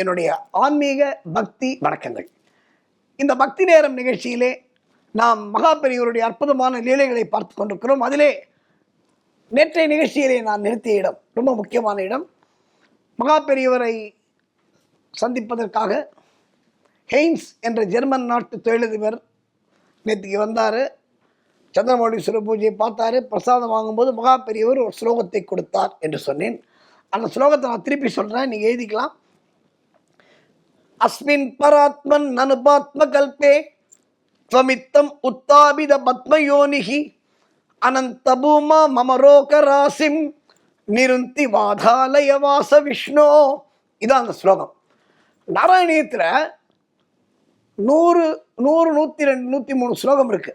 என்னுடைய ஆன்மீக பக்தி வணக்கங்கள். இந்த பக்தி நேரம் நிகழ்ச்சியிலே நாம் மகாபெரியவருடைய அற்புதமான லீலைகளை பார்த்து கொண்டிருக்கிறோம். அதிலே நேற்றைய நிகழ்ச்சியிலே நான் நிறுத்திய இடம் ரொம்ப முக்கியமான இடம். மகா பெரியவரை சந்திப்பதற்காக ஹெய்ன்ஸ் என்ற ஜெர்மன் நாட்டு தொழிலதிபர் நேற்றுக்கு வந்தார். சந்திரமௌழீஸ்வரர் பூஜையை பார்த்தாரு. பிரசாதம் வாங்கும்போது மகா பெரியவர் ஒரு ஸ்லோகத்தை கொடுத்தார் என்று சொன்னேன். அந்த ஸ்லோகத்தை நான் திருப்பி சொல்கிறேன் நீங்கள் எழுதிக்கலாம். அஸ்மின் பராத்மன் அனுபாத்ம கல்பே ஸ்வமித்தம் உத்தாபித பத்மயோனிகி அனந்த பூமா மமரோக ராசிம் நிருந்தி வாதாலய வாச விஷ்ணோ. இதான் அந்த ஸ்லோகம். நாராயணியத்தில் நூறு நூறு நூற்றி ரெண்டு நூற்றி மூணு ஸ்லோகம் இருக்கு.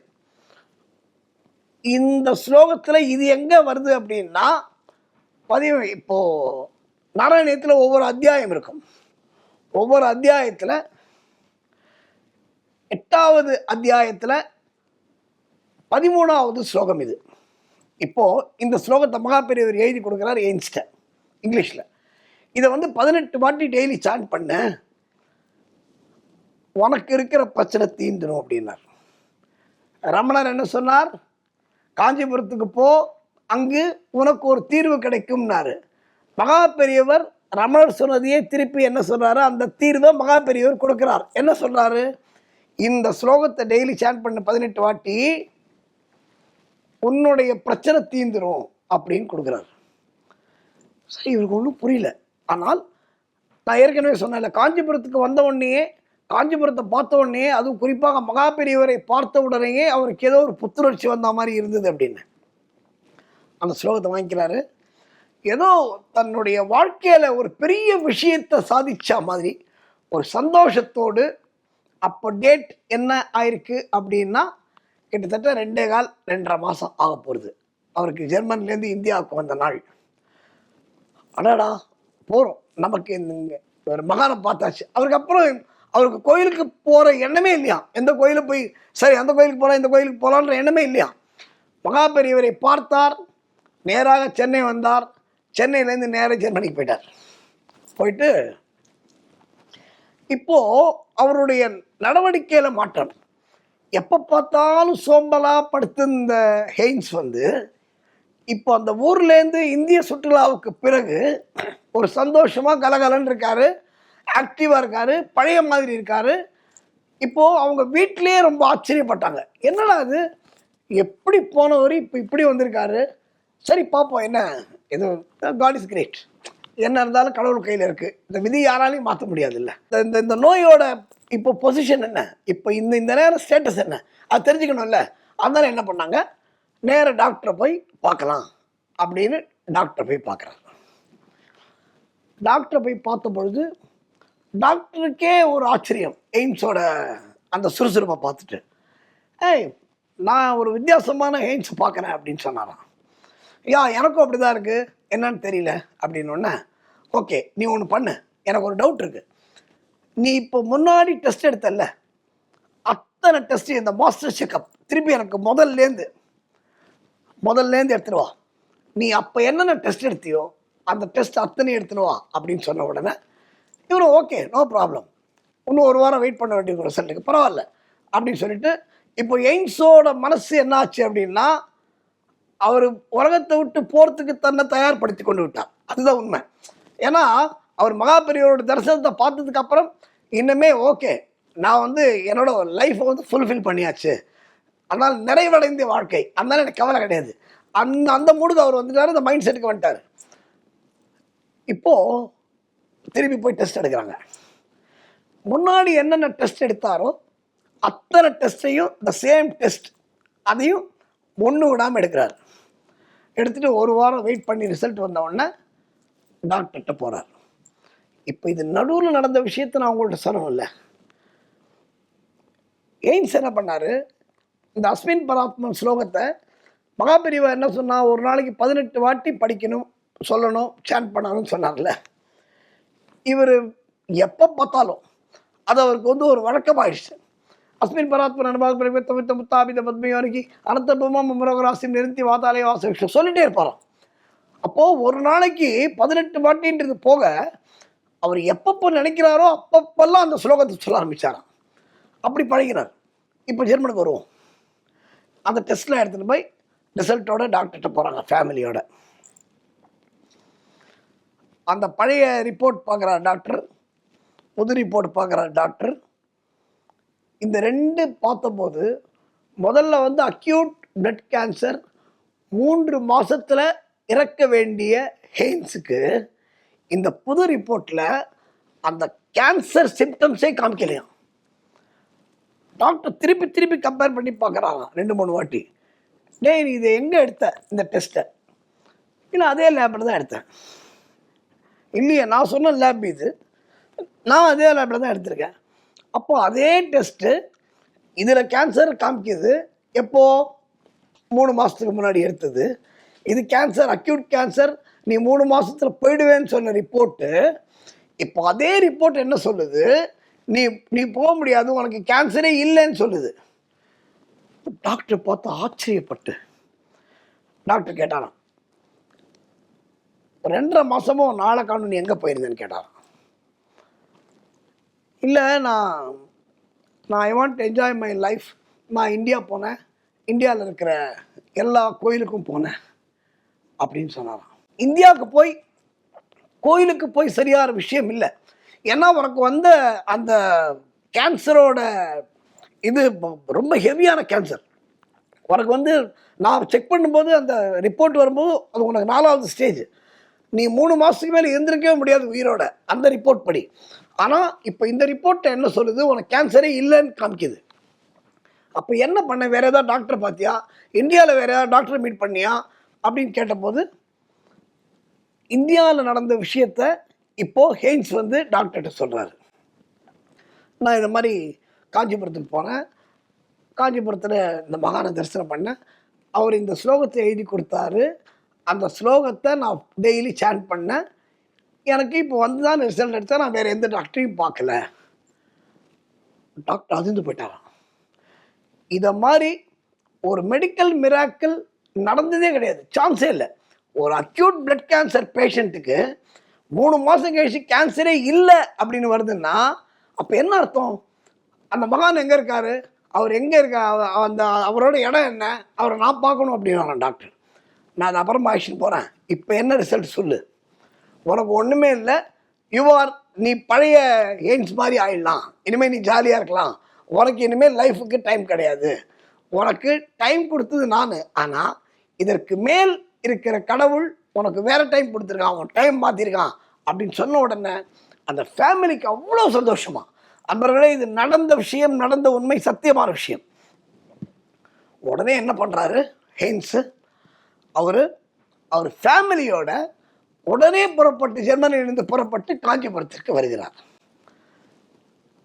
இந்த ஸ்லோகத்தில் இது எங்கே வருது அப்படின்னா பதிவு இப்போது நாராயணியத்தில் ஒவ்வொரு அத்தியாயம் இருக்கும். ஒவ்வொரு அத்தியாயத்தில் எட்டாவது அத்தியாயத்தில் பதிமூணாவது ஸ்லோகம் இது. இப்போது இந்த ஸ்லோகத்தை மகாபெரியவர் எழுதி கொடுக்குறார் எயின்ஸ்டர் இங்கிலீஷில். இதை வந்து பதினெட்டு வாட்டி டெய்லி சாண்ட் பண்ண உனக்கு இருக்கிற பிரச்சனை தீந்துடும் அப்படின்னார். ரமணர் என்ன சொன்னார்? காஞ்சிபுரத்துக்கு போ அங்கு உனக்கு ஒரு தீர்வு கிடைக்கும்னாரு. மகா பெரியவர் ரமணர் சொன்னதையே திருப்பி என்ன சொல்கிறாரு அந்த தீர்வை மகா பெரியவர் கொடுக்குறார். என்ன சொல்கிறாரு இந்த ஸ்லோகத்தை டெய்லி சேன் பண்ண பதினெட்டு வாட்டி உன்னுடைய பிரச்சனை தீந்துரும் அப்படின்னு கொடுக்குறாரு. சரி இவருக்கு ஒன்றும் புரியல. ஆனால் நான் ஏற்கனவே சொன்னேன்ல காஞ்சிபுரத்துக்கு வந்த உடனேயே காஞ்சிபுரத்தை பார்த்த உடனே அதுவும் குறிப்பாக மகா பெரியவரை பார்த்த உடனேயே அவருக்கு ஏதோ ஒரு புத்துணர்ச்சி வந்த மாதிரி இருந்தது அப்படின்னு. அந்த ஸ்லோகத்தை வாங்கிக்கிறாரு. ஏதோ தன்னுடைய வாழ்க்கையில் ஒரு பெரிய விஷயத்தை சாதித்த மாதிரி ஒரு சந்தோஷத்தோடு அப்போ டேட் என்ன ஆயிருக்கு அப்படின்னா கிட்டத்தட்ட ரெண்டே கால் ரெண்டரை மாதம் ஆக போகிறது அவருக்கு ஜெர்மன்லேருந்து இந்தியாவுக்கு வந்த நாள். அடடா போகிறோம் நமக்கு இந்த ஒரு மகானை பார்த்தாச்சு. அவருக்கு அப்புறம் அவருக்கு கோயிலுக்கு போகிற எண்ணமே இல்லையா? எந்த கோயிலுக்கு போய் சரி அந்த கோயிலுக்கு போகலாம் இந்த கோயிலுக்கு போகலான்ற எண்ணமே இல்லையா? மகா பெரியவரை பார்த்தார். நேராக சென்னை வந்தார். சென்னையிலேருந்து நேராக ஜெர்மனிக்கு போயிட்டார். போயிட்டு இப்போது அவருடைய நடவடிக்கையில் மாற்றம். எப்போ பார்த்தாலும் சோம்பலாக படுத்து இந்த ஹெய்ன்ஸ் வந்து இப்போ அந்த ஊர்லேருந்து இந்திய சுற்றுலாவுக்கு பிறகு ஒரு சந்தோஷமாக கலகலன்னு இருக்காரு ஆக்டிவாக இருக்காரு பழைய மாதிரி இருக்காரு. இப்போது அவங்க வீட்டிலேயே ரொம்ப ஆச்சரியப்பட்டாங்க. என்னடா அது எப்படி போனவர் இப்போ இப்படி வந்திருக்காரு? சரி பார்ப்போம். என்ன? இது காட் இஸ் கிரேட் என்ன இருந்தாலும் கடவுள் கையில் இருக்குது இந்த விதி யாராலையும் மாற்ற முடியாது இல்லை இந்த இந்த நோயோட இப்போ பொசிஷன் என்ன? இப்போ இந்த இந்த நேரம் ஸ்டேட்டஸ் என்ன? அது தெரிஞ்சுக்கணும்ல. அதனால என்ன பண்ணாங்க? நேர டாக்டரை போய் பார்க்கலாம் அப்படின்னு டாக்டரை போய் பார்க்குறாங்க டாக்டரை போய் பார்த்த பொழுது டாக்டருக்கே ஒரு ஆச்சரியம். எய்ம்ஸோட அந்த சுறுசுறுப்பை பார்த்துட்டு ஏய் நான் ஒரு வித்தியாசமான எய்ம்ஸ் பார்க்குறேன் அப்படின்னு சொன்னாராம். யா எனக்கும் அப்படி தான் இருக்குது என்னன்னு தெரியல. அப்படின்னோடனே ஓகே நீ ஒன்று பண்ணு. எனக்கு ஒரு டவுட் இருக்குது நீ இப்போ முன்னாடி டெஸ்ட் எடுத்தல்ல? அத்தனை டெஸ்ட் இந்த மாஸ்டர் செக்கப் திருப்பி எனக்கு முதல்லேருந்து முதல்லேருந்து எடுத்துருவா நீ அப்போ என்னென்ன டெஸ்ட் எடுத்தியோ அந்த டெஸ்ட் அத்தனை எடுத்துருவா அப்படின்னு சொன்ன உடனே இவரும் ஓகே நோ ப்ராப்ளம் இன்னும் ஒரு வாரம் வெயிட் பண்ண வேண்டிய ரிசல்ட்டுக்கு பரவாயில்ல. அப்படின்னு சொல்லிட்டு இப்போ எய்ம்ஸோட மனசு என்னாச்சு அப்படின்னா அவர் உலகத்தை விட்டு போகிறதுக்கு தன்னை தயார்படுத்தி கொண்டு விட்டார். அதுதான் உண்மை. ஏன்னா அவர் மகாபெரியவரோட தரிசனத்தை பார்த்ததுக்கு அப்புறம் இன்னுமே ஓகே நான் வந்து என்னோட லைஃப்பை வந்து ஃபுல்ஃபில் பண்ணியாச்சு. அதனால் நிறைவடைந்த வாழ்க்கை. அதனால எனக்கு கவலை கிடையாது. அந்த அந்த மூடுக்கு அவர் வந்துட்டார் அந்த மைண்ட் செட்டுக்கு வந்துட்டார். இப்போது திரும்பி போய் டெஸ்ட் எடுக்கிறாங்க. முன்னாடி என்னென்ன டெஸ்ட் எடுத்தாரோ அத்தனை டெஸ்ட்டையும் த சேம் டெஸ்ட் அதையும் ஒன்று விடாமல் எடுக்கிறார். எடுத்துகிட்டு ஒரு வாரம் வெயிட் பண்ணி ரிசல்ட் வந்தவுடனே டாக்டர்கிட்ட போகிறார் இப்போ இது நடுவில் நடந்த விஷயத்தை நான் உங்கள்கிட்ட சொல்லணும்ல. எய்ம்ஸ் என்ன பண்ணார்? இந்த அஸ்மின் பராத்மன் ஸ்லோகத்தை மகாபிரிவா என்ன சொன்னால் ஒரு நாளைக்கு பதினெட்டு வாட்டி படிக்கணும் சொல்லணும் சேன் பண்ணணும்னு சொன்னார்ல. இவர் எப்போ பார்த்தாலும் அது அவருக்கு வந்து ஒரு வழக்கமாயிடுச்சு. அஸ்மின் பராத்மன் அனுபாக பிரவித்த முத்தாபித பத்மயோனிக்கு அனந்த பூமா மமரோகராசி நிறுத்தி வாதாலய வாச விஷயம் சொல்லிட்டே இருப்பாராம் அப்போது ஒரு நாளைக்கு பதினெட்டு வாட்டின்றது போக அவர் எப்பப்போ நினைக்கிறாரோ அப்பப்பெல்லாம் அந்த ஸ்லோகத்தை சொல்ல ஆரம்பித்தாராம் அப்படி பழகினார். இப்போ ஜெர்மனுக்கு வருவோம். அந்த டெஸ்ட்லாம் எடுத்துகிட்டு போய் ரிசல்ட்டோட டாக்டர்கிட்ட போகிறாங்க ஃபேமிலியோட. அந்த பழைய ரிப்போர்ட் பார்க்குற டாக்டர் புது ரிப்போர்ட் பார்க்குற டாக்டர் இந்த ரெண்டு பார்த்தபோது முதல்ல வந்து அக்யூட் பிளட் கேன்சர் மூன்று மாதத்தில் இறக்க வேண்டிய ஹெய்ன்ஸுக்கு இந்த புது ரிப்போர்ட்டில் அந்த கேன்சர் சிம்டம்ஸே காமிக்கலையாம். டாக்டர் திருப்பி திருப்பி கம்பேர் பண்ணி பார்க்குறாங்க ரெண்டு மூணு வாட்டி. டே நீ இதை எங்கே எடுத்த? இந்த டெஸ்ட்டை இல்லை அதே லேபில் தான் எடுத்தேன். இல்லையே நான் சொன்ன லேப் இது. நான் அதே லேபில் தான் எடுத்திருக்கேன். அப்போ அதே டெஸ்ட்டு இதில் கேன்சர் காமிக்குது. எப்போது மூணு மாதத்துக்கு முன்னாடி எடுத்தது. இது கேன்சர் அக்யூட் கேன்சர் நீ மூணு மாதத்தில் போயிடுவேன்னு சொன்ன ரிப்போர்ட்டு இப்போ அதே ரிப்போர்ட் என்ன சொல்லுது? நீ நீ போக முடியாது உனக்கு கேன்சரே இல்லைன்னு சொல்லுது. டாக்டர் பார்த்து ஆச்சரியப்பட்டு. டாக்டர் கேட்டாராம். ரெண்டரை மாதமும் நாளை காணும் நீ எங்கே போயிருந்தேன்னு கேட்டாராம். இல்லை நான் நான் I want enjoy my life நான் இந்தியா போனேன். இந்தியாவில் இருக்கிற எல்லா கோயிலுக்கும் போனேன் அப்படின்னு சொன்னாராம். இந்தியாவுக்கு போய் கோயிலுக்கு போய் சரியான விஷயம் இல்லை. ஏன்னா உனக்கு வந்த அந்த கேன்சரோட இது ரொம்ப ஹெவியான கேன்சர் உனக்கு வந்து நான் செக் பண்ணும்போது அந்த ரிப்போர்ட் வரும்போது அது உனக்கு நாலாவது ஸ்டேஜ் நீ மூணு மாதத்துக்கு மேலே இருந்திருக்கவே முடியாது உயிரோட. அந்த ரிப்போர்ட் படி. ஆனால் இப்போ இந்த ரிப்போர்ட்டை என்ன சொல்லுது? உனக்கு கேன்சரே இல்லைன்னு காமிக்குது. அப்போ என்ன பண்ண? வேறு ஏதாவது டாக்டர் பார்த்தியா இந்தியாவில் வேறு ஏதாவது டாக்டரை மீட் பண்ணியா? அப்படின்னு கேட்டபோது இந்தியாவில் நடந்த விஷயத்த இப்போது ஹெய்ன்ஸ் வந்து டாக்டர்கிட்ட சொல்கிறாரு நான் இந்த மாதிரி காஞ்சிபுரத்துக்கு போனேன் காஞ்சிபுரத்தில் இந்த மகான தரிசனம் பண்ணேன். அவர் இந்த ஸ்லோகத்தை எழுதி கொடுத்தாரு. அந்த ஸ்லோகத்தை நான் டெய்லி சேன் பண்ணேன். எனக்கு இப்போ வந்து தான் ரிசல்ட் எடுத்தால் நான் வேறு எந்த டாக்டரையும் பார்க்கல. டாக்டர் அதிர்ந்து போயிட்டாராம். இதை மாதிரி ஒரு மெடிக்கல் மிராக்கிள் நடந்ததே கிடையாது. சான்ஸே இல்லை. ஒரு அக்யூட் பிளட் கேன்சர் பேஷண்ட்டுக்கு மூணு மாதம் கழிச்சு கேன்சரே இல்லை அப்படின்னு வருதுன்னா அப்போ என்ன அர்த்தம்? அந்த மகான் எங்கே இருக்கார்? அவர் எங்கே இருக்கா? அந்த அவரோட இடம் என்ன? அவரை நான் பார்க்கணும் அப்படின்னு டாக்டர் நான் அது அப்புறமா ஆக்ஷன் போகிறேன் இப்போ என்ன ரிசல்ட் சொல்லு? உனக்கு ஒன்றுமே இல்லை. யூஆர் நீ பழைய எய்ம்ஸ் மாதிரி ஆயிடலாம். இனிமேல் நீ ஜாலியாக இருக்கலாம். உனக்கு இனிமேல் லைஃபுக்கு டைம் கிடையாது. உனக்கு டைம் கொடுத்தது நான். ஆனால் இதற்கு மேல் இருக்கிற கடவுள் உனக்கு வேற டைம் கொடுத்துருக்கான். அவன் டைம் மாற்றிருக்கான் அப்படின்னு சொன்ன உடனே அந்த ஃபேமிலிக்கு அவ்வளோ சந்தோஷமா? அன்பர்களே இது நடந்த விஷயம் நடந்த உண்மை சத்தியமான விஷயம். உடனே என்ன பண்ணுறாரு ஹெயின்ஸு அவர் அவர் ஃபேமிலியோட உடனே புறப்பட்டு ஜெர்மனியிலிருந்து புறப்பட்டு காஞ்சிபுரத்திற்கு வருகிறார்.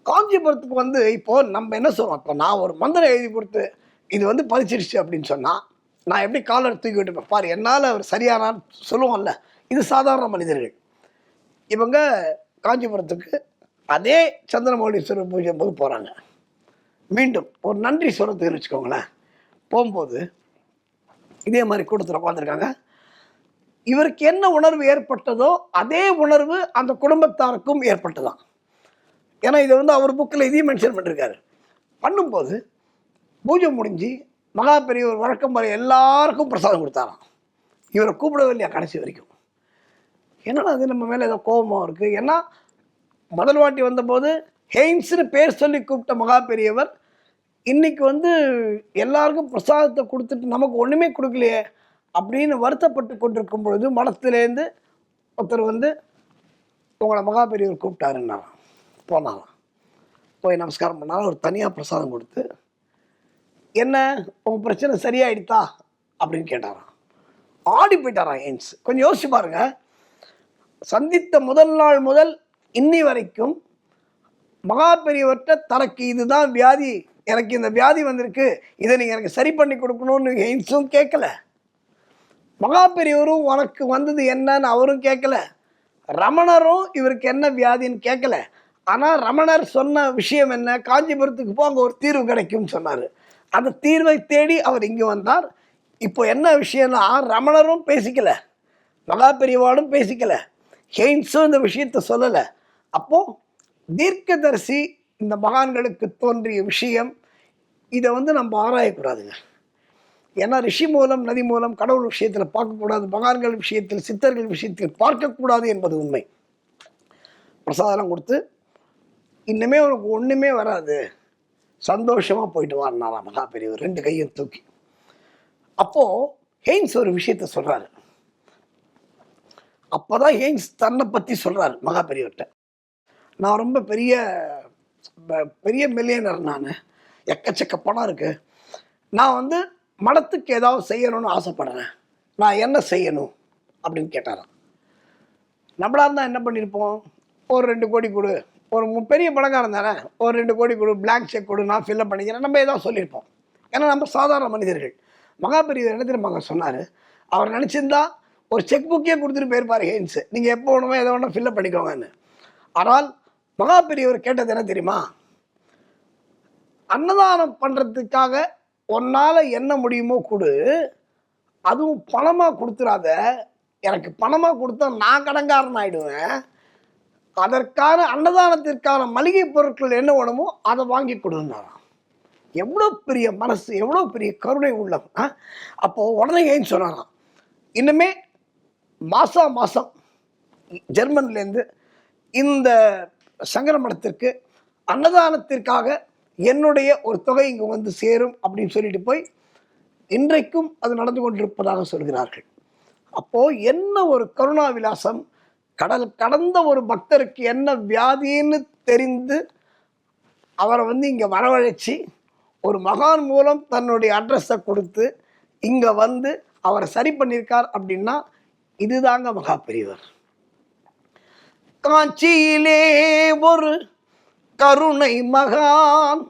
காஞ்சிபுரத்துக்கு வந்து இப்போ நம்ம என்ன சொல்கிறோம் இப்போ நான் ஒரு மந்திரம் எழுதி கொடுத்து இது வந்து பதிச்சிருச்சு அப்படின்னு சொன்னால் நான் எப்படி காலர் தூக்கி விட்டு பாரு என்னால் அவர் சரியானான்னு சொல்லுவோம்ல இது சாதாரண மனிதர்கள். இவங்க காஞ்சிபுரத்துக்கு அதே சந்திரமௌலீஸ்வரர் பூஜை போது போகிறாங்க மீண்டும் ஒரு நன்றி சொல்கிறதுக்கு வச்சுக்கோங்களேன். போகும்போது இதே மாதிரி கூட்டத்தில் உட்காந்துருக்காங்க இவருக்கு என்ன உணர்வு ஏற்பட்டதோ அதே உணர்வு அந்த குடும்பத்தாருக்கும் ஏற்பட்டதான் ஏன்னா இதை வந்து அவர் புக்கில் இதையும் மென்ஷன் பண்ணிருக்காரு. பண்ணும்போது பூஜை முடிஞ்சு மகா பெரியவர் வழக்கம் வரை எல்லாருக்கும் பிரசாதம் கொடுத்தாராம். இவரை கூப்பிடவே இல்லையா கடைசி வரைக்கும். என்னடா அது நம்ம மேலே ஏதோ கோபமாக இருக்குது ஏன்னா முதல் வாட்டி வந்தபோது ஹெய்ன்ஸ்னு பேர் சொல்லி கூப்பிட்ட மகா பெரியவர் இன்னைக்கு வந்து எல்லாருக்கும் பிரசாதத்தை கொடுத்துட்டு நமக்கு ஒன்றுமே கொடுக்கலையே அப்படின்னு வருத்தப்பட்டு கொண்டிருக்கும் பொழுது மனத்துலேருந்து ஒருத்தர் வந்து உங்களை மகா பெரியவர் கூப்பிட்டாருன்னாராம் போனாராம். போய் நமஸ்காரம் பண்ணாலும் ஒரு தனியாக பிரசாதம் கொடுத்து என்ன உங்கள் பிரச்சனை சரியாயிடுதா அப்படின்னு கேட்டாராம். ஆடி போயிட்டாராம் ஏன்ஸ் கொஞ்சம் யோசிச்சு பாருங்க. சந்தித்த முதல் நாள் முதல் இன்னி வரைக்கும் மகா பெரியவர்கிட்ட தனக்கு இதுதான் வியாதி. எனக்கு இந்த வியாதி வந்திருக்கு இதை நீங்கள் எனக்கு சரி பண்ணி கொடுக்கணும்னு எய்ம்ஸும் கேட்கல. மகா பெரியவரும் உனக்கு வந்தது என்னன்னு அவரும் கேட்கல. ரமணரும் இவருக்கு என்ன வியாதின்னு கேட்கல. ஆனால் ரமணர் சொன்ன விஷயம் என்ன? காஞ்சிபுரத்துக்கு போ அங்கே ஒரு தீர்வு கிடைக்கும்னு சொன்னார். அந்த தீர்வை தேடி அவர் இங்கே வந்தார். இப்போ என்ன விஷயம்னா ரமணரும் பேசிக்கல. மகா பெரியவாளும் பேசிக்கல. ஹெய்ன்ஸும் இந்த விஷயத்த சொல்லலை. அப்போது தீர்க்கதரிசி இந்த மகான்களுக்கு தோன்றிய விஷயம் இதை வந்து நம்ம ஆராயக்கூடாதுங்க. ஏன்னா ரிஷி மூலம் நதி மூலம் கடவுள் விஷயத்தில் பார்க்கக்கூடாது மகான்கள் விஷயத்தில் சித்தர்கள் விஷயத்தில் பார்க்கக்கூடாது என்பது உண்மை. பிரசாதம் கொடுத்து இன்னுமே உனக்கு ஒன்றுமே வராது. சந்தோஷமாக போயிட்டு வாருனாராம் மகா பெரியவர். ரெண்டு கையும் தூக்கி. அப்போது ஹெய்ன்ஸ் ஒரு விஷயத்த சொல்கிறாரு அப்போதான் ஹெய்ன்ஸ் தன்னை பற்றி சொல்கிறாரு மகா பெரியவர்கிட்ட. நான் ரொம்ப பெரிய ப- பெரிய மில்லியனர் நான். எக்கச்சக்க பணம் இருக்குது நான் வந்து மடத்துக்கு ஏதாவது செய்யணும்னு ஆசைப்படுறேன். நான் என்ன செய்யணும்? அப்படின்னு கேட்டாராம். நம்மளா இருந்தால் என்ன பண்ணியிருப்போம் ஒரு ரெண்டு கோடி கொடு. ஒரு மு- பெரிய பணக்காரன் தானே ஒரு ரெண்டு கோடி கொடு பிளாங்க் செக் கொடு நான் ஃபில்லப் பண்ணிக்கிறேன். நம்ம ஏதாவது சொல்லியிருப்போம் ஏன்னா நம்ம சாதாரண மனிதர்கள். மகாபெரியவர் என்ன தெரியுமா சொன்னார்? அவர் நினச்சிருந்தா ஒரு செக் புக்கே கொடுத்துட்டு போயிருப்பார் ஹெயின்ஸு. நீங்கள் எப்போ வேணுமோ எதை வேணும் ஃபில்லப் பண்ணிக்கோங்கன்னு. ஆனால் மகாபெரியவர் கேட்டது என்ன தெரியுமா? அன்னதானம் பண்ணுறதுக்காக உன்னால் என்ன முடியுமோ கொடு. அதுவும் பணமாக கொடுத்துறாத. எனக்கு பணமாக கொடுத்தா நான் கடங்காரன் ஆயிடுவேன். அதற்கான அன்னதானத்திற்கான மளிகை பொருட்கள் என்ன வேணுமோ அதை வாங்கி கொடுன்னாராம். எவ்வளோ பெரிய மனசு எவ்வளோ பெரிய கருணை உள்ளம் அப்போது உடனே ஏன்னு சொன்னாராம்? இன்னுமே மாசா மாதம் ஜெர்மன்லேருந்து இந்த சங்கர மடத்திற்கு அன்னதானத்திற்காக என்னுடைய ஒரு தொகை இங்கு வந்து சேரும் அப்படின்னு சொல்லிட்டு போய் இன்றைக்கும் அது நடந்து கொண்டிருப்பதாக சொல்கிறார்கள். அப்போ என்ன ஒரு கருணா விலாசம் கடல் கடந்த ஒரு பக்தருக்கு என்ன வியாதின்னு தெரிந்து அவரை வந்து இங்கே வரவழைச்சி ஒரு மகான் மூலம் தன்னுடைய அட்ரஸை கொடுத்து இங்கே வந்து அவரை சரி பண்ணியிருக்கார் அப்படின்னா இதுதாங்க மகா பெரியவர். காஞ்சியிலே ஒரு கருணை மகான்.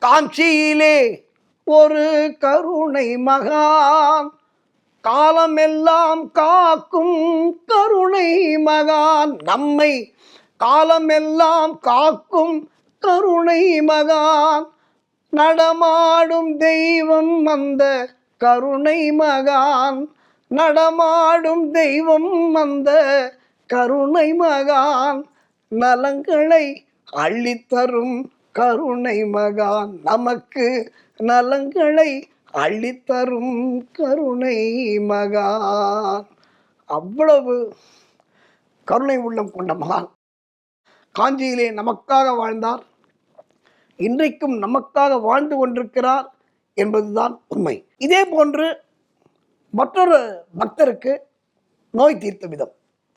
காஞ்சியிலே ஒரு கருணை மகான். காலமெல்லாம் காக்கும் கருணை மகான். நம்மை காலமெல்லாம் காக்கும் கருணை மகான். நடமாடும் தெய்வம் அந்த கருணை மகான். நடமாடும் தெய்வம் அந்த கருணை மகான். நலங்களை அள்ளித்தரும் கருணை மகான் நமக்கு நலங்களை அள்ளித்தரும் கருணை மகான் அவ்வளவு கருணை உள்ளம் கொண்ட மகான். காஞ்சியிலே நமக்காக வாழ்ந்தார். இன்றைக்கும் நமக்காக வாழ்ந்து கொண்டிருக்கிறார் என்பதுதான் உண்மை. இதே போன்று மற்றொரு பக்தருக்கு நோய் தீர்த்த விதம்.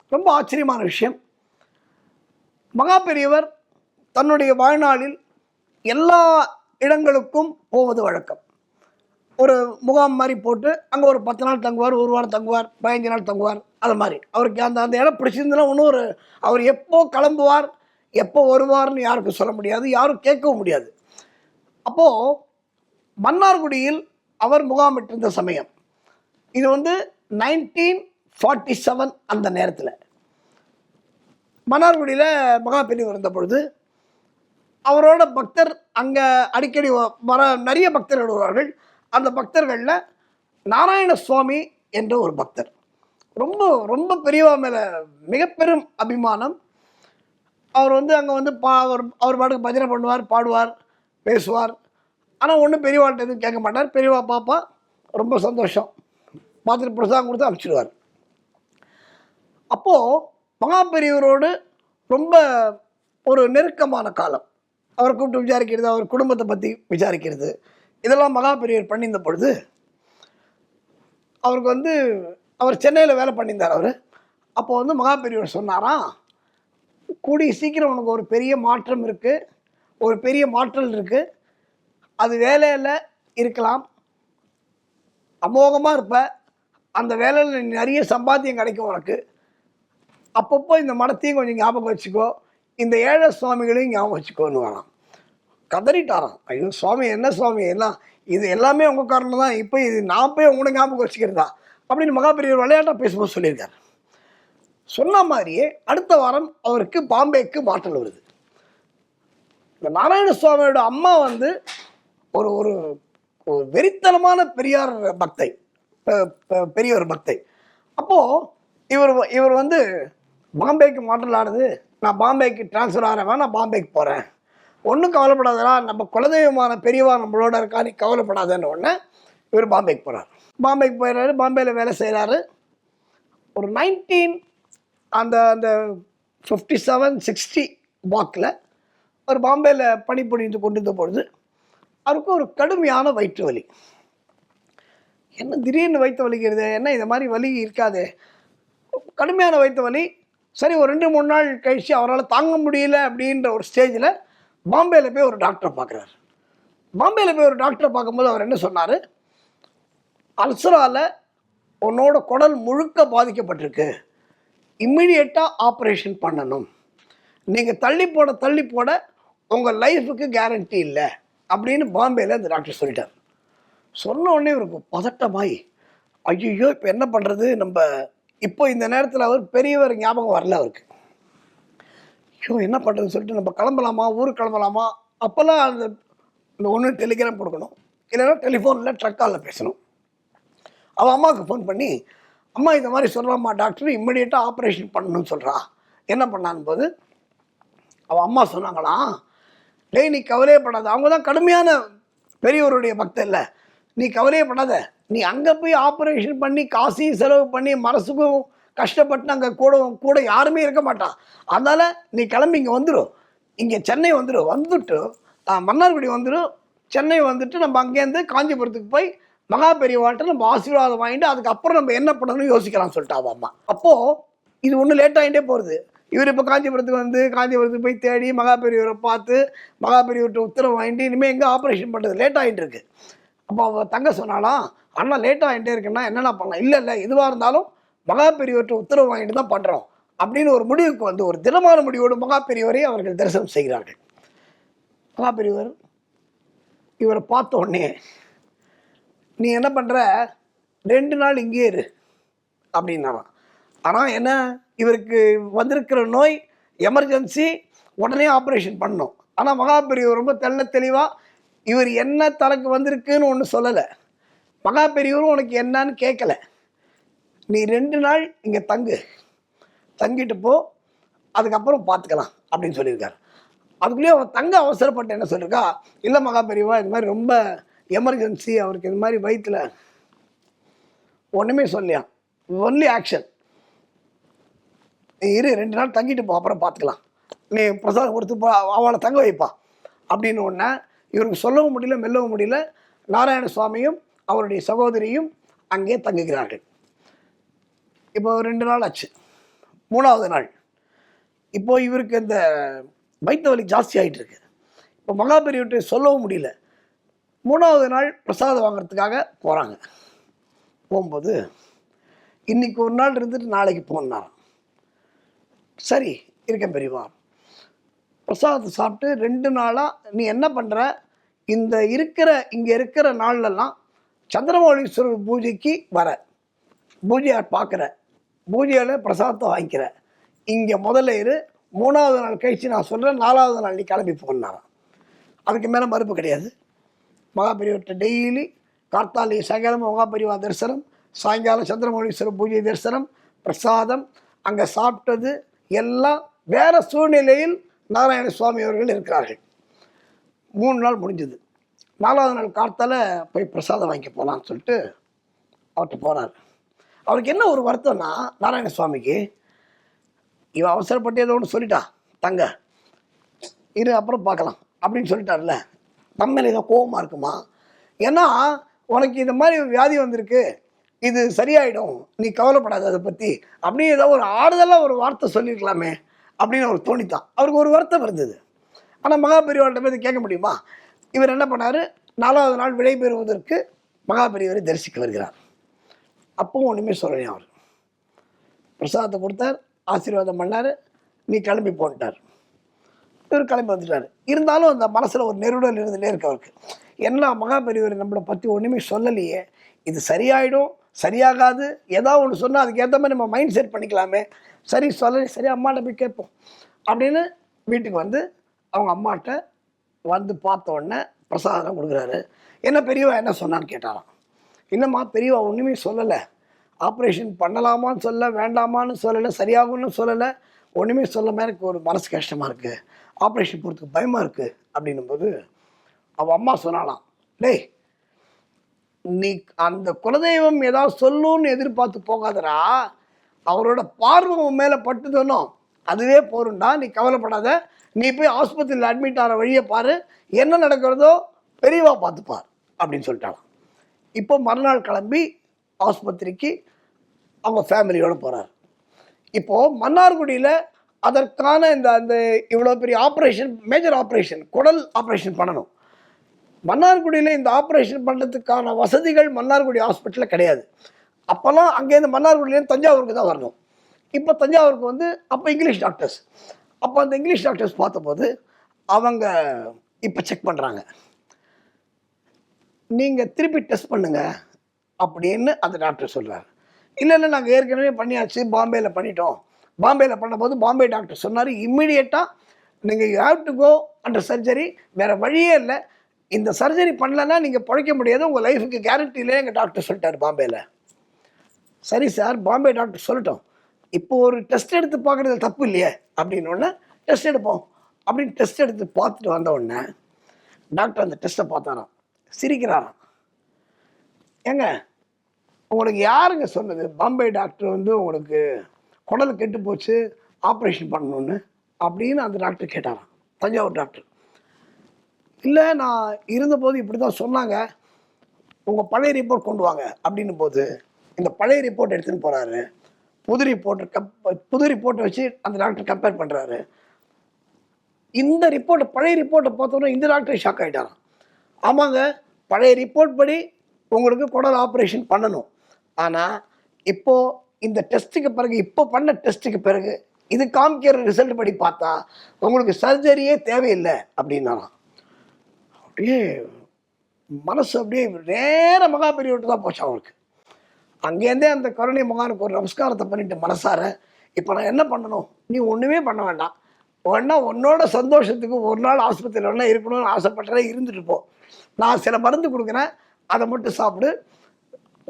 ரொம்ப ஆச்சரியமான விஷயம். மகா பெரியவர் தன்னுடைய வாழ்நாளில் எல்லா இடங்களுக்கும் போவது வழக்கம். ஒரு முகாம் மாதிரி போட்டு அங்கே ஒரு பத்து நாள் தங்குவார் ஒரு வாரம் தங்குவார் பதினஞ்சு நாள் தங்குவார் அது மாதிரி. அவருக்கு அந்த அந்த இடம் பிடிச்சிருந்ததுன்னா ஒன்றும் ஒரு அவர் எப்போ கிளம்புவார் எப்போ வருவார்னு யாருக்கும் சொல்ல முடியாது யாரும் கேட்கவும் முடியாது. அப்போது மன்னார்குடியில் அவர் முகாமிட்டிருந்த சமயம். இது வந்து நைன்டீன் ஃபார்ட்டி செவன் அந்த நேரத்தில். மன்னார்குடியில் மகா பெரியவர் இருந்த பொழுது அவரோட பக்தர் அங்கே அடிக்கடி வர நிறைய பக்தர்கள் வருவார்கள். அந்த பக்தர்களில் நாராயண சுவாமி என்ற ஒரு பக்தர். ரொம்ப ரொம்ப பெரியவா மேலே மிகப்பெரும் அபிமானம். அவர் வந்து அங்கே வந்து பா அவர் அவர் பாட்டுக்கு பஜனை பண்ணுவார் பாடுவார் பேசுவார். ஆனால் ஒன்றும் பெரியவாட்ட எதுவும் கேட்க மாட்டார். பெரியவா பாப்பா ரொம்ப சந்தோஷம். பார்த்துட்டு பிரசாதம் கொடுத்து அனுப்பிச்சிடுவார். அப்போது மகா பெரியவரோடு ரொம்ப ஒரு நெருக்கமான காலம். அவரை கூப்பிட்டு விசாரிக்கிறது அவர் குடும்பத்தை பற்றி விசாரிக்கிறது. இதெல்லாம் மகாபெரியவர் பண்ணியிருந்த பொழுது அவருக்கு வந்து அவர் சென்னையில் வேலை பண்ணியிருந்தார் அவர். அப்போ வந்து மகாபெரியவர் சொன்னாராம் கூடிய சீக்கிரம் உனக்கு ஒரு பெரிய மாற்றம் இருக்குது ஒரு பெரிய மாற்றல் இருக்குது அது வேலையில் இருக்கலாம். அமோகமாக இருப்ப. அந்த வேலையில் நிறைய சம்பாத்தியம் கிடைக்கும் உனக்கு. அப்பப்போ இந்த மடத்தையும் கொஞ்சம் ஞாபகம் வச்சுக்கோ. இந்த ஏழை சுவாமிகளையும் ஞாபகம் வச்சுக்கோன்னு வரான் கதறிட்டாராம். ஐயோ சுவாமி என்ன சுவாமி? எல்லாம் இது எல்லாமே உங்கள் காரணம் தான். இப்போ இது நான் போய் உங்களை ஞாபகம் வச்சுக்கிறதா? அப்படின்னு மகாபெரியவர் விளையாட்டாக பேசும்போது சொல்லியிருக்காரு. சொன்ன மாதிரியே அடுத்த வாரம் அவருக்கு பாம்பேக்கு மாற்றல் வருது. இந்த நாராயண சுவாமியோட அம்மா வந்து ஒரு ஒரு ஒரு வெறித்தனமான பெரியார் பக்தை. பெரியவர் பக்தை. அப்போது இவர் இவர் வந்து பாம்பேக்கு மாற்றல் ஆனது நான் பாம்பேக்கு ட்ரான்ஸ்ஃபர் ஆகிறவன் நான் பாம்பேக்கு போகிறேன் ஒன்றும் கவலைப்படாதடா நம்ம குலதெய்வமான பெரியவா நம்மளோட இருக்கா நீ கவலைப்படாதன்னு ஒன்று இவர் பாம்பேக்கு போகிறார் பாம்பேக்கு போயிடுறாரு பாம்பேயில் வேலை செய்கிறாரு ஒரு நைன்டீன் அந்த அந்த ஃபிஃப்டி செவன் சிக்ஸ்டி வாக்கில் ஒரு பாம்பேயில் பணிபுரிந்து கொண்டிருந்த பொழுது அவருக்கு ஒரு கடுமையான வயிற்று வலி. என்ன திடீர்னு வயிற்று வலிக்கிறது? என்ன இந்த மாதிரி வலி இருக்காது? கடுமையான வயிற்று வலி சரி ஒரு ரெண்டு மூணு நாள் கழித்து அவரால் தாங்க முடியல அப்படின்ற ஒரு ஸ்டேஜில் பாம்பேயில் போய் ஒரு டாக்டரை பார்க்குறாரு. பாம்பேயில் போய் ஒரு டாக்டரை பார்க்கும்போது அவர் என்ன சொன்னார்? அல்சரால் உன்னோட குடல் முழுக்க பாதிக்கப்பட்டிருக்கு. இம்மிடியட்டாக ஆப்ரேஷன் பண்ணணும். நீங்கள் தள்ளி போட தள்ளி போட உங்கள் லைஃபுக்கு கேரண்டி இல்லை அப்படின்னு பாம்பேயில் அந்த டாக்டர் சொல்லிட்டார். சொன்ன உடனே இவருக்கு பதட்டமாய் ஐயோ இப்போ என்ன பண்ணுறது நம்ம இப்போ இந்த நேரத்தில் அவர் பெரியவர் ஞாபகம் வரல அவருக்கு. ஐயோ என்ன பண்ணுறதுன்னு சொல்லிட்டு நம்ம கிளம்பலாமா? ஊருக்கு கிளம்பலாமா? அப்போல்லாம் அந்த இந்த ஒன்று டெலிகிராம் கொடுக்கணும். இல்லைன்னா டெலிஃபோனில் ட்ரக்காலில் பேசணும். அவள் அம்மாவுக்கு ஃபோன் பண்ணி அம்மா இந்த மாதிரி சொல்கிறாம்மா டாக்டர் இம்மிடியட்டாக ஆப்ரேஷன் பண்ணணும்னு சொல்கிறா என்ன பண்ணான்னு போது அவள் அம்மா சொன்னாங்களாம் டேய் நீ கவலையே படாத. அவங்க தான் கடுமையான பெரியவருடைய பக்தர் இல்லை. நீ கவலையே படாத. நீ அங்கே போய் ஆப்ரேஷன் பண்ணி காசையும் செலவு பண்ணி மனசுக்கும் கஷ்டப்பட்டு அங்கே கூட கூட யாருமே இருக்க மாட்டான். அதனால் நீ கிளம்பி இங்கே வந்துடும் இங்கே சென்னை வந்துடும் வந்துட்டு மன்னார்குடி வந்துடும் சென்னை வந்துட்டு நம்ம அங்கேருந்து காஞ்சிபுரத்துக்கு போய் மகா பெரியவாள்கிட்ட நம்ம ஆசீர்வாதம் வாங்கிட்டு அதுக்கப்புறம் நம்ம என்ன பண்ணணும்னு யோசிக்கலாம் சொல்லிட்டா அம்மா. அப்போது இது ஒன்றும் லேட் ஆகிட்டே போகிறது இவர் இப்போ காஞ்சிபுரத்துக்கு வந்து காஞ்சிபுரத்துக்கு போய் தேடி மகா பெரியவரை பார்த்து மகா பெரியவர்கிட்ட உத்தரவு வாங்கிட்டு இனிமேல் எங்கே ஆப்ரேஷன் பண்ணுறது லேட் ஆகிட்டு இருக்கு. அப்போ அவள் தங்க சொன்னாலாம் அண்ணா லேட்டாக ஆகிட்டே இருக்குன்னா என்னென்ன பண்ணலாம்? இல்லை இல்லை எதுவாக இருந்தாலும் மகா பெரியவற்றை உத்தரவு வாங்கிட்டு தான் பண்ணுறோம் அப்படின்னு ஒரு முடிவுக்கு வந்து ஒரு தினமான முடிவோடு மகா பெரியவரை அவர்கள் தரிசனம் செய்கிறார்கள். மகா பெரியவர் இவரை பார்த்த உடனே நீ என்ன பண்ணுற ரெண்டு நாள் இங்கே இரு அப்படின்னாராம். ஆனால் என்ன இவருக்கு வந்திருக்கிற நோய் எமர்ஜென்சி உடனே ஆப்ரேஷன் பண்ணணும். ஆனால் மகா பெரியவர் ரொம்ப தெல்ல தெளிவாக இவர் என்ன தனக்கு வந்திருக்குன்னு ஒன்று சொல்லலை. மகா பெரியவரும் உனக்கு என்னன்னு கேட்கல நீ ரெண்டு நாள் இங்கே தங்கு. தங்கிட்டு போ. அதுக்கப்புறம் பார்த்துக்கலாம் அப்படின்னு சொல்லியிருக்காரு. அதுக்குள்ளேயே அவன் தங்க அவசரப்பட்டு என்ன சொல்லியிருக்கா? இல்லை மகா பெரியவா இது மாதிரி ரொம்ப எமர்ஜென்சி அவருக்கு இது மாதிரி வயிற்றில் ஒன்றுமே சொல்லியா ஒன்லி ஆக்ஷன் நீ இரு ரெண்டு நாள் தங்கிட்டு போ அப்புறம் பார்த்துக்கலாம் நீ பிரசாதம் கொடுத்து போ அவளை தங்க வைப்பா. அப்படின்னு ஒன்று இவருக்கு சொல்லவும் முடியல மெல்லவும் முடியல. நாராயண சுவாமியும் அவருடைய சகோதரியும் அங்கே தங்குகிறார்கள். இப்போ ரெண்டு நாள் ஆச்சு. மூணாவது நாள். இப்போது இவருக்கு இந்த வயிற்று வலி ஜாஸ்தி ஆகிட்டு இருக்கு. இப்போ மகாபெரியவற்றை சொல்லவும் முடியல. மூணாவது நாள் பிரசாதம் வாங்குறதுக்காக போகிறாங்க போகும்போது இன்னைக்கு ஒரு நாள் இருந்துட்டு நாளைக்கு போனாராம். சரி இருக்கேன் பெரியவா பிரசாதத்தை சாப்பிட்டு ரெண்டு நாளாக நீ என்ன பண்ணுற இந்த இருக்கிற இங்கே இருக்கிற நாள்லலாம் சந்திரமௌலீஸ்வரர் பூஜைக்கு வர. பூஜையை பார்க்குற பூஜையில் பிரசாதத்தை வாங்கிக்கிற. இங்கே முதல்ல இரு. மூணாவது நாள் கழிச்சு நான் சொல்கிறேன் நாலாவது நாள் நீ கிளம்பி போனாராம் அதுக்கு மேலே மறுப்பு கிடையாது. மகாபெரிவர்கிட்ட டெய்லி கார்த்தாலி சாயங்காலம் மகாபெரிவா தரிசனம் சாயங்காலம் சந்திரமௌலீஸ்வரர் பூஜை தரிசனம் பிரசாதம் அங்கே சாப்பிட்டது எல்லாம் வேறு சூழ்நிலையில் நாராயண சுவாமி அவர்கள் இருக்கிறார்கள். மூணு நாள் முடிஞ்சது. நாலாவது நாள் கார்த்தால போய் பிரசாதம் வாங்கி போகலான்னு சொல்லிட்டு அவர்கிட்ட போகிறார் அவருக்கு என்ன ஒரு வருத்தம்னா நாராயண சுவாமிக்கு இவன் அவசரப்பட்டு ஏதோ ஒன்று சொல்லிட்டா தங்க இரு அப்புறம் பார்க்கலாம் அப்படின்னு சொல்லிட்டார்ல நம்ம மேலே ஏதோ கோபமாக இருக்குமா? ஏன்னா உனக்கு இந்த மாதிரி வியாதி வந்திருக்கு இது சரியாயிடும் நீ கவலைப்படாத அதை பற்றி அப்படின்னு ஏதோ ஒரு ஆறுதலாக ஒரு வார்த்தை சொல்லியிருக்கலாமே அப்படின்னு அவர் தோணித்தான். அவருக்கு ஒரு வருத்தம் இருந்தது. ஆனால் மகாபெரியவர்கிட்ட போய் கேட்க முடியுமா? இவர் என்ன பண்ணார்? நாலாவது நாள் விடைபெறுவதற்கு மகாபெரியவரை தரிசிக்க வருகிறார். அப்பவும் ஒன்றுமே சொல்லலையா அவர். பிரசாதத்தை கொடுத்தார் ஆசீர்வாதம் பண்ணார் நீ கிளம்பி போன்ட்டார். இவர் கிளம்பி வந்துட்டார். இருந்தாலும் அந்த மனசில் ஒரு நெருடல் இருந்துகிட்டே இருக்கு அவருக்கு. என்ன மகாபெரியவர் நம்மளை பற்றி ஒன்றுமே சொல்லலையே. இது சரியாயிடும் சரியாகாது. ஏதாவது ஒன்று சொன்னால் அதுக்கேற்ற மாதிரி நம்ம மைண்ட் செட் பண்ணிக்கலாமே. சரி சொல்ல. சரி அம்மாட்ட போய் கேட்போம். அப்படின்னு வீட்டுக்கு வந்து அவங்க அம்மாட்ட வந்து பார்த்த உடனே பிரசாதம் கொடுக்குறாரு. என்ன பெரியவா என்ன சொன்னான்னு கேட்டாராம். என்னம்மா பெரியவா ஒன்றுமே சொல்லலை. ஆப்ரேஷன் பண்ணலாமான்னு சொல்ல வேண்டாமான்னு சொல்லலை சரியாகும்னு சொல்லலை. ஒன்றுமே சொல்லாமல் எனக்கு ஒரு மனசு கஷ்டமாக இருக்குது ஆப்ரேஷன் போகிறதுக்கு பயமாக இருக்குது அப்படின்னும் போது அவள் அம்மா சொன்னாலாம் டேய் நீ அந்த குலதெய்வம் ஏதாவது சொல்லுன்னு எதிர்பார்த்து போகாதடா. அவரோட பார்வை மேலே பட்டுதனும் அதுவே போரும்டா. நீ கவலைப்படாத. நீ போய் ஆஸ்பத்திரியில் அட்மிட் ஆகிற வழியை பாரு. என்ன நடக்கிறதோ பெரியவா பார்த்துப்பார் அப்படின்னு சொல்லிட்டாலாம் இப்போ மறுநாள் கிளம்பி ஆஸ்பத்திரிக்கு அவங்க ஃபேமிலியோடு போகிறார் இப்போது மன்னார்குடியில் அதற்கான இந்த அந்த இவ்வளோ பெரிய ஆப்ரேஷன் மேஜர் ஆப்ரேஷன் குடல் ஆப்ரேஷன் பண்ணணும். மன்னார்குடியில் இந்த ஆப்ரேஷன் பண்ணுறதுக்கான வசதிகள் மன்னார்குடி ஹாஸ்பிட்டலில் கிடையாது. அப்போல்லாம் அங்கேருந்து மன்னார்குடியிலேருந்து தஞ்சாவூருக்கு தான் வரணும். இப்போ தஞ்சாவூருக்கு வந்து அப்போ இங்கிலீஷ் டாக்டர்ஸ் அப்போ அந்த இங்கிலீஷ் டாக்டர்ஸ் பார்த்தபோது அவங்க இப்போ செக் பண்ணுறாங்க நீங்கள் திருப்பி டெஸ்ட் பண்ணுங்கள் அப்படின்னு அந்த டாக்டர் சொல்கிறார் இல்லை இல்லை நாங்கள் ஏற்கனவே பண்ணியாச்சு பாம்பேயில் பண்ணிட்டோம். பாம்பேயில் பண்ணும்போது பாம்பே டாக்டர் சொன்னார் இம்மிடியேட்டாக நீங்கள் you have to go under surgery வேறு வழியே இல்லை. இந்த சர்ஜரி பண்ணலன்னா நீங்கள் பிழைக்க முடியாது. உங்கள் லைஃபுக்கு கேரண்டி இல்லை எங்கள் டாக்டர் சொல்லிட்டார் பாம்பேயில் சரி சார் பாம்பே டாக்டர் சொல்லட்டும். இப்போ ஒரு டெஸ்ட் எடுத்து பார்க்குறது தப்பு இல்லையே? அப்படின்னு டெஸ்ட் எடுப்போம். அப்படின்னு டெஸ்ட் எடுத்து பார்த்துட்டு வந்த உடனே டாக்டர் அந்த டெஸ்ட்டை பார்த்தாராம். சிரிக்கிறாராம். ஏங்க உங்களுக்கு யாருங்க சொன்னது? பாம்பே டாக்டர் வந்து உங்களுக்கு குடல் கெட்டு போச்சு ஆப்ரேஷன் பண்ணணுன்னு அப்படின்னு அந்த டாக்டர் கேட்டாராம். தஞ்சாவூர் டாக்டர் இல்லை நான் இருந்தபோது இப்படி தான் சொன்னாங்க. உங்கள் பழைய ரிப்போர்ட் கொண்டு வாங்க அப்படின்னும் போது இந்த பழைய ரிப்போர்ட் எடுத்துன்னு போகிறாரு புது ரிப்போர்ட் கப் புது ரிப்போர்ட்டை வச்சு அந்த டாக்டர் கம்பேர் பண்ணுறாரு இந்த ரிப்போர்ட்டை பழைய ரிப்போர்ட்டை பார்த்தோன்னா இந்த டாக்டர் ஷாக் ஆகிட்டாராம் ஆமாங்க பழைய ரிப்போர்ட் படி உங்களுக்கு குடல் ஆப்ரேஷன் பண்ணணும். ஆனால் இப்போது இந்த டெஸ்ட்டுக்கு பிறகு இப்போ பண்ண டெஸ்ட்டுக்கு பிறகு இது காமிக்கிற ரிசல்ட் படி பார்த்தா உங்களுக்கு சர்ஜரியே தேவையில்லை அப்படின்னாராம். அப்படியே மனசு அப்படியே நேர மகா பெரியவர்கிட்ட தான் போச்சு அவருக்கு. அங்கேருந்தே அந்த கருணை மகானுக்கு ஒரு நமஸ்காரத்தை பண்ணிட்டு மனசார இப்போ நான் என்ன பண்ணணும்? நீ ஒன்றுமே பண்ண வேண்டாம். வேணா உன்னோட சந்தோஷத்துக்கு ஒரு நாள் ஆஸ்பத்திரியில் வேணா இருக்கணும்னு ஆசைப்பட்டதே இருந்துட்டு போ. நான் சில மருந்து கொடுக்குறேன் அதை மட்டும் சாப்பிடு.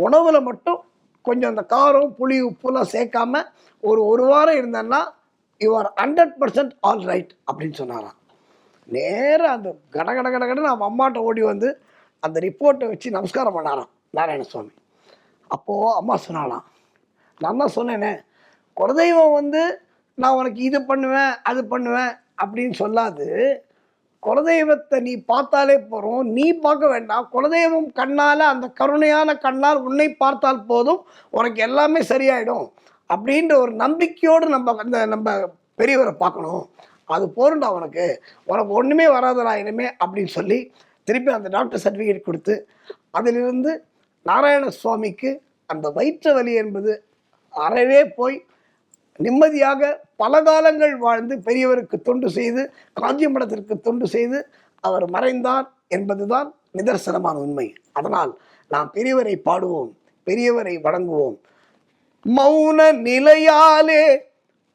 உணவில் மட்டும் கொஞ்சம் அந்த காரம் புளி உப்புலாம் சேர்க்காம ஒரு ஒரு வாரம் இருந்தேன்னா you are hundred percent all right அப்படின்னு சொன்னாராம். நேராக அந்த கட கட கட கட நம்ம அம்மாட்ட ஓடி வந்து அந்த ரிப்போர்ட்டை வச்சு நமஸ்காரம் பண்ணாராம். நாராயணசுவாமி. அப்போது அம்மா சொன்னாலாம் நான் தான் சொன்னேனே குலதெய்வம் வந்து நான் உனக்கு இது பண்ணுவேன் அது பண்ணுவேன் அப்படின்னு சொல்லாது. குலதெய்வத்தை நீ பார்த்தாலே போகிறோம் நீ பார்க்க வேண்டாம். குலதெய்வம் கண்ணால் அந்த கருணையான கண்ணால் உன்னை பார்த்தால் போதும். உனக்கு எல்லாமே சரியாயிடும். அப்படின்ற ஒரு நம்பிக்கையோடு நம்ம அந்த நம்ம பெரியவரை பார்க்கணும். அது போருண்டா உனக்கு? உனக்கு ஒன்றுமே வராதடா இனிமே அப்படின்னு சொல்லி திருப்பி அந்த டாக்டர் சர்டிஃபிகேட் கொடுத்து அதிலிருந்து நாராயண சுவாமிக்கு அந்த வயிற்று வலி என்பது அறவே போய் நிம்மதியாக பல காலங்கள் வாழ்ந்து பெரியவருக்கு தொண்டு செய்து காஞ்சிமடத்திற்கு தொண்டு செய்து அவர் மறைந்தார் என்பதுதான் நிதர்சனமான உண்மை. அதனால் நாம் பெரியவரை பாடுவோம் பெரியவரை வணங்குவோம். மௌன நிலையாலே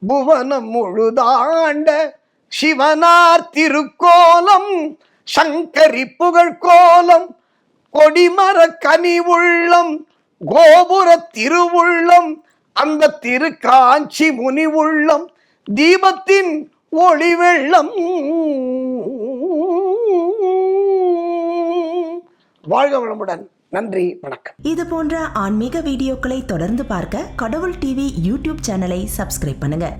புவனம் முழுதாண்ட சிவனார் திருக்கோலம் சங்கரி புகழ்கோலம் கொடிமர கனி உள்ளம் கோபுர திருவுள்ளம் அந்த திரு காஞ்சி முனி உள்ளம் தீபத்தின் ஒளி வெள்ளம் வாழ்க வளமுடன். நன்றி வணக்கம். இது போன்ற ஆன்மீக வீடியோக்களை தொடர்ந்து பார்க்க கடவுள் டிவி யூடியூப் சேனலை சப்ஸ்கிரைப் பண்ணுங்க.